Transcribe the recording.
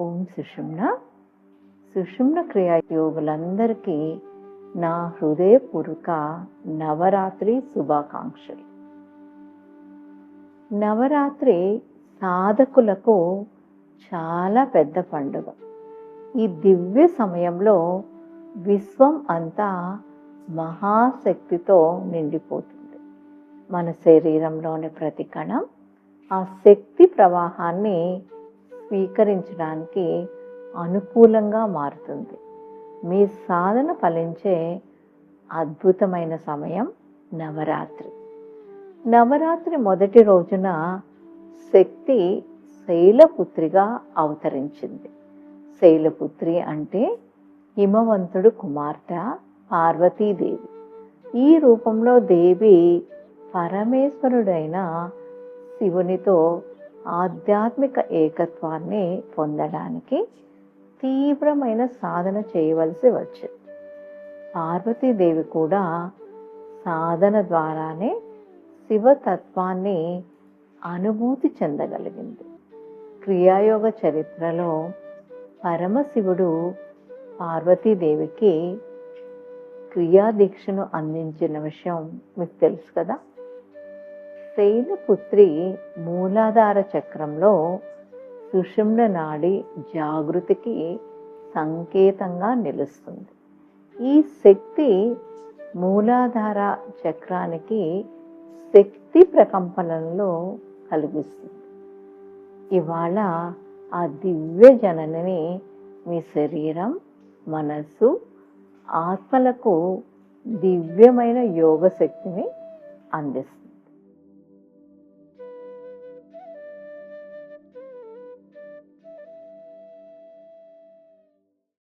ఓం సుషుమ్న. సుషుమ్న క్రియా యోగులందరికీ నా హృదయపూర్వక నవరాత్రి శుభాకాంక్షలు. నవరాత్రి సాధకులకు చాలా పెద్ద పండుగ. ఈ దివ్య సమయంలో విశ్వం అంతా మహాశక్తితో నిండిపోతుంది. మన శరీరంలోని ప్రతి కణం ఆ శక్తి ప్రవాహాన్ని స్వీకరించడానికి అనుకూలంగా మారుతుంది. మీ సాధన ఫలించే అద్భుతమైన సమయం నవరాత్రి. నవరాత్రి మొదటి రోజున శక్తి శైలపుత్రిగా అవతరించింది. శైలపుత్రి అంటే హిమవంతుడు కుమార్తె పార్వతీదేవి. ఈ రూపంలో దేవి పరమేశ్వరుడైన శివునితో ఆధ్యాత్మిక ఏకత్వాన్ని పొందడానికి తీవ్రమైన సాధన చేయవలసి వచ్చింది. పార్వతీదేవి కూడా సాధన ద్వారానే శివతత్వాన్ని అనుభూతి చెందగలిగింది. క్రియాయోగ చరిత్రలో పరమశివుడు పార్వతీదేవికి క్రియాదీక్షను అందించిన విషయం మీకు తెలుసు కదా? శైలపుత్రి మూలాధార చక్రంలో సుషుమ్న నాడి జాగృతికి సంకేతంగా నిలుస్తుంది. ఈ శక్తి మూలాధార చక్రానికి శక్తి ప్రకంపనలో కలిగిస్తుంది. ఇవాళ ఆ దివ్య జనని మీ శరీరం మనస్సు ఆత్మలకు దివ్యమైన యోగ శక్తిని అందిస్తుంది.